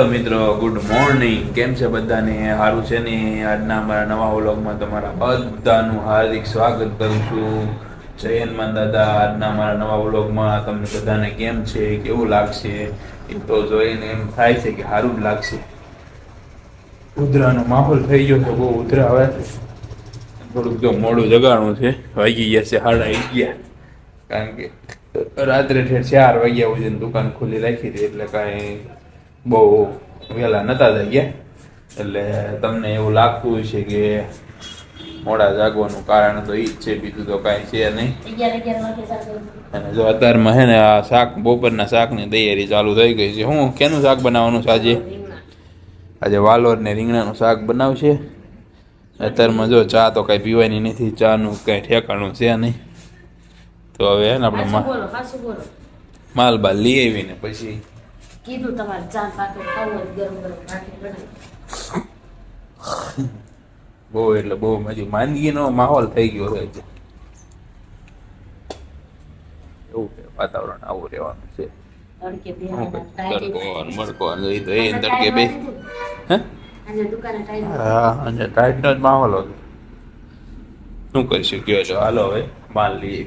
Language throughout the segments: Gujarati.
હેલો મિત્રો, ગુડ મોર્નિંગ. કેમ છે બધાને? સારું છે ને? આજના અમારા નવા વ્લોગમાં તમારા બધાનું હાર્દિક સ્વાગત કરું છું. જય દાદા. આજના અમારા નવા વ્લોગમાં તમને બધાને કેમ છે? કેવું લાગશે? એ તો જોઈને એમ થાય છે કે સારું જ લાગશે. ઉધરાનો માહોલ થઈ ગયો છે, બહુ ઉધરા આવે થોડુંક જો મોડું જગાડવું છે. વાગી ગયા છે, સાડા ગયા કારણ કે રાત્રે ઠેર ચાર વાગ્યા સુધી દુકાન ખુલ્લી રાખી હતી એટલે કાંઈ બહુ વહેલા નતા જાગ્યા એટલે તમને એવું લાગતું છે કે મોડા જાગવાનું કારણ તો એ જ છે બીજું તો કાંઈ છે નહીં. અને જો અત્યારમાં હે ને આ શાક બપોરના શાકની તૈયારી ચાલુ થઈ ગઈ છે. હું કેનું શાક બનાવવાનું છે આજે? આજે વાલોર ને રીંગણાનું શાક બનાવશે. અત્યારમાં જો ચા તો કાંઈ પીવાની નથી ચાનું કાંઈ ઠેકાણું છે નહીં. તો હવે આપણે માલ બાલ લઈ આવીને પછી કીધું તમારે ચા પાકે ખાવું હોય ગરમ ગરમ બનાવી. બહુ એટલે બહુ મજા માંદગીનો માહોલ થઈ ગયો છે એવું છે વાતાવરણ આવું રહેવાનું છે? તડકો મડકો એ તો એ તડકે બે. હે? અને ટાઈટનો જ માહોલ હતો. શું કરીશું? શક્યો છો? હાલો હવે માલ લઈએ.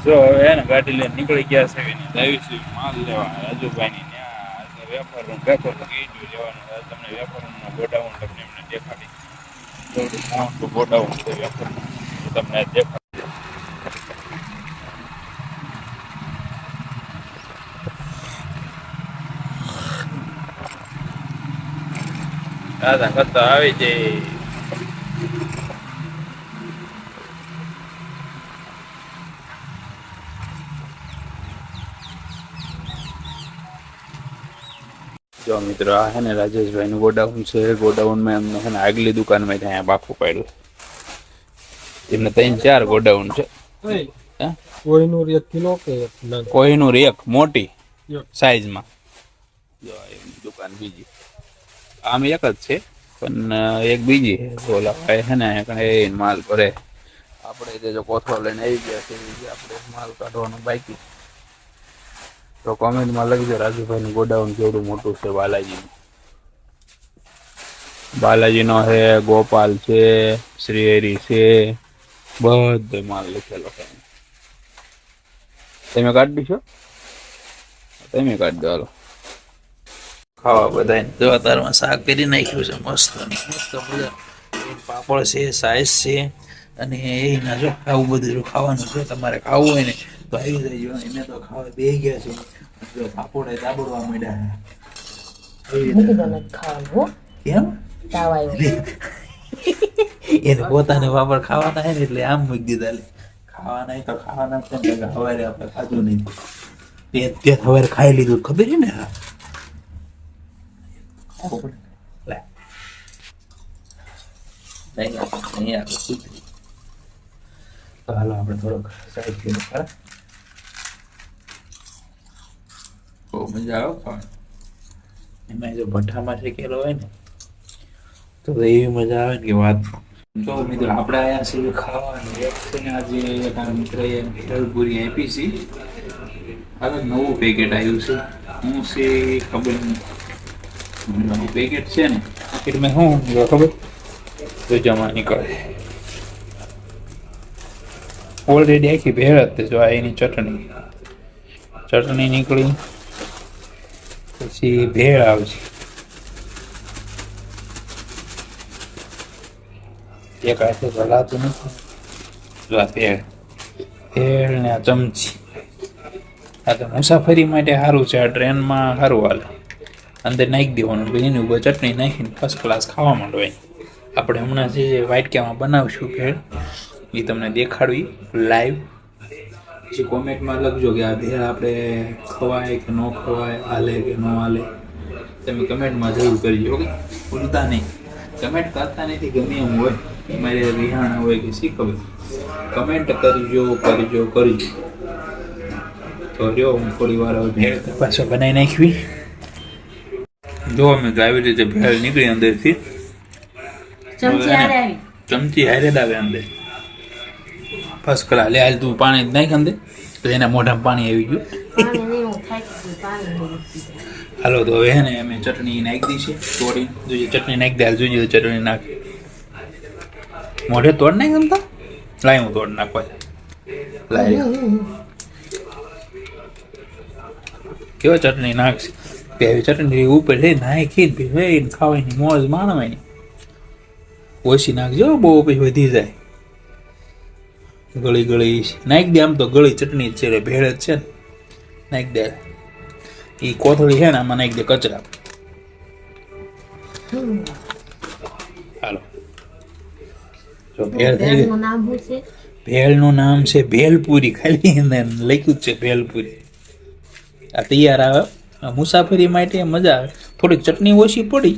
જો હવે એને ગાડી લઈને નીકળી ગયા છે ને લાવીશું માલ લેવા રાજુભાઈની ત્યાં આજે વેપારનું વેપાર કીધું લેવાનું હવે તમને વેપારનું ગોડાઉન તમને એમને દેખાડી ગોડાઉન છે તમને દેખાડી દાદા કરતા આવી જાય જો મિત્રો આ હે ને રાજેશભાઈ નું ગોડાઉન છે. ગોડાઉનમાં એમને હે ને આગલી દુકાનમાં ત્યાં બાફું પાડ્યું. એમને ત્રણ ચાર ગોડાઉન છે? કોઈનું એક કિલો કે એક એક મોટી. સાઈઝમાં. જો એમની દુકાન બીજી. આમ એક જ છે પણ એક બીજી ઓલા ભાઈ હે ને એ માલ ભરે. આપણે જે જો કોથળો લઈને આવી ગયા છે આપણે માલ કાઢવાનું બાકી તો કોમેન્ટમાં લખજો, રાજુભાઈનું ગોડાઉન કેવડું મોટું છે બાલાજીનું બાલાજીનો છે, ગોપાલ છે, શ્રીહરી છે, બધો માલ લખેલો તમે કાઢી દીશો તમે કાઢી દો, હાલો. ખાવા બધા જો અત્યારમાં શાક કરી નાખ્યું છે, મસ્ત. મસ્ત મજા. પાપડ છે, સાઈઝ છે, અને એના જો આવું બધું ખાવાનું છે, તમારે ખાવું હોય ને તો આવી જાય એને તો ખાવા બે ગયા છે. જો પાપડ દાબડવા માંડ્યા. ખાવાનું કેમ? તાવ આવ્યો એને પોતાને પાપડ ખાવાના હે ને એટલે આમ મૂકી દીધા લે. ખાવાના તો ખાવાના છે ને હવારે આપણે ખાધું નહીં. તે તે હવારે ખાઈ લીધું. ખબર ને? કૂતરી. તો હાલો આપણે થોડોક સાઈડ કરી ખરા બહુ મજા આવે ખાવાની. એમાં જો ભઠ્ઠામાં શેકેલો હોય ને તો એવી મજા આવે ને કે વાત તો મિત્રો આપણે આયા છીએ ખાવાનું એક છે ને આજે એક આ મિત્રએ ભેળપુરી આપી છે. હવે નવું પેકેટ આવ્યું છે. હું છે એ ખબર નહીં. નવું પેકેટ છે ને. પેકેટમાં શું ખબર? તો જમા નીકળે. ઓલરેડી આખી ભેળ જ તે જો આ એની ચટણી. ચટણી નીકળી. પછી ભેળ આવશે. એક હાથે ભલાતું નથી. જો ભેળ. ભેળ ને આ ચમચી. આ તો મુસાફરી માટે સારું છે, આ ટ્રેનમાં સારું હાલે. અંદર નાખી દેવાનું, પછી એની ઉપર ચટણી નાખીને ફર્સ્ટ ક્લાસ ખાવા માંડવાય આપણે હમણાં જે વાટક્યામાં બનાવશું ભેળ, એ તમને દેખાડવી લાઈવ પછી કોમેન્ટમાં લખજો કે આ ભેળ આપણે ખવાય કે ન ખવાય હાલે કે ન હાલે. તમે કમેન્ટમાં જરૂર કરજો ઓકે? ભૂલતા નહીં. કમેન્ટ કરતા નથી ગમે એમ હોય. મારે રિહાણા હોય કે શીખવે કમેન્ટ કરજો કરજો કરજો. તો રહ્યો હું થોડી વાર ભેળ પાછો બનાવી નાખવી. જો અમે આવી રીતે ભેળ નીકળી અંદરથી. ચમચી હારે આવે અંદર. ફર્સ્ટ ક્લાસ લે હાલ તું પાણી નાખ અંદર તો એના મોઢામાં પાણી આવી ગયું. હાલો તો હવે હે ને અમે ચટણી નાખી દઈશું તોડી. જોઈએ ચટણી નાખી દે હાલ જોઈએ ચટણી નાખ. મોઢે તોડ નાખ ગમતા લાય હું તોડ નાખવા. લાય. કેવો ચટણી નાખશે? બે ચટણી ઉપર છે નાખી જ ખાવાની મોજ માણવાની. ઓછી નાખજો બહુ પછી વધી જાય. ગળી ગળી નાખી દે આમ તો ગળી ચટણી છે એટલે ભેળ જ છે ને. નાખી દે એ કોથળી છે ને આમાં નાખી દે કચરા. હાલો. જો ભેળ થઈ ગઈ. ભેળનું નામ છે? ભેલપુરી. ખાલી એને લખ્યું જ છે ભેલપુરી. આ તૈયાર આવે. આ મુસાફરી માટે મજા આવે. થોડીક ચટણી ઓછી પડી.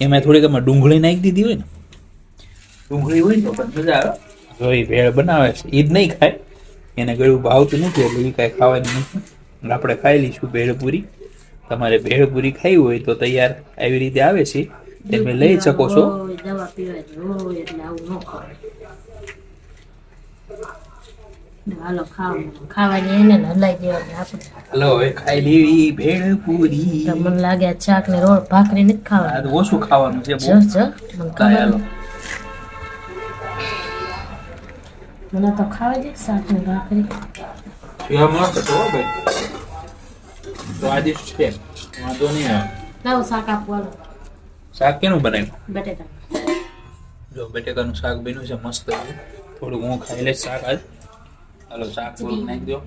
એમાં થોડીક આમાં ડુંગળી નાખી દીધી હોય ને. ડુંગળી હોય ને તો પણ મજા આવે. જો એ ભેળ બનાવે છે એ જ નહીં ખાય. એને ગળું ભાવતું નથી એટલે એ કાંઈ ખાવાની નથી. આપણે ખાઈ લઈશું ભેળપુરી. તમારે ભેળપુરી ખાઈ હોય તો તૈયાર આવી રીતે આવે છે. તમે લઈ શકો છો. મને લાગે ચાક ને રોડ ભાખરી નથી ખાવાનું. ઓછું ખાવાનું છે મને કાંઈ ખબર હાલો. નથી. મને તો ખાવા દે શાક ને ભાખરી સેવા મસ્ત છે હો ભાઈ સ્વાદિષ્ટ છે વાંધો નહીં આવે લાવો શાક આપવાનું શાક કેનું બનાવ્યું બટેટા જો બટેકાનું શાક બન્યું છે મસ્ત એવું. થોડુંક હું ખાઈ લઈશ શાક આજ હાલો શાક થોડુંક નાખી દો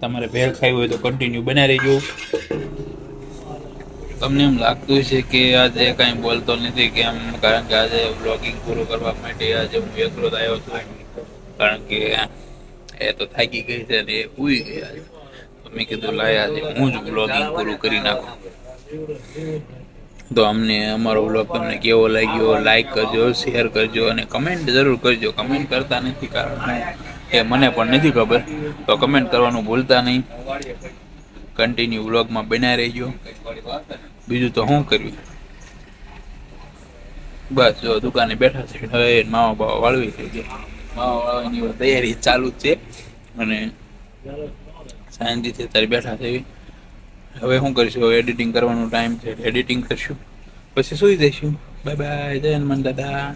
તમારે ભેળ ખાવી હોય તો કન્ટિન્યુ બનાવી રહેજો તમને એમ લાગતું છે કે આજે કાંઈ બોલતો નથી કેમ? કારણ કે આજે બ્લોગિંગ પૂરું કરવા માટે આજે હું એકલો જ આવ્યો છું. કારણ કે એ તો થાકી ગઈ છે અને એ ઉઈ ગયા છે. મેં કીધું, લાય આજે હું જ બ્લોગિંગ પૂરું કરી નાખું. તો અમને અમારો બ્લોગ તમને કેવો લાગ્યો લાઈક કરજો શેર કરજો અને કમેન્ટ જરૂર કરજો. કમેન્ટ કરતા નથી કારણ એ મને પણ નથી ખબર. તો કમેન્ટ કરવાનું ભૂલતા નહીં. કન્ટિન્યુ બ્લોગમાં બન્યા રહેજો. બીજું તો શું કર્યું? બસ, જો દુકાને બેઠા છે. હવે મામા બાવા વાળવી થઈ ગઈ માવા તૈયારી ચાલુ જ છે. અને શાંતિથી અત્યારે બેઠા છે. હવે શું કરીશું? હવે એડિટિંગ કરવાનો ટાઈમ છે. એડિટિંગ કરશું. પછી સુઈ જઈશું. બાય બાય જય હનુમાન દાદા.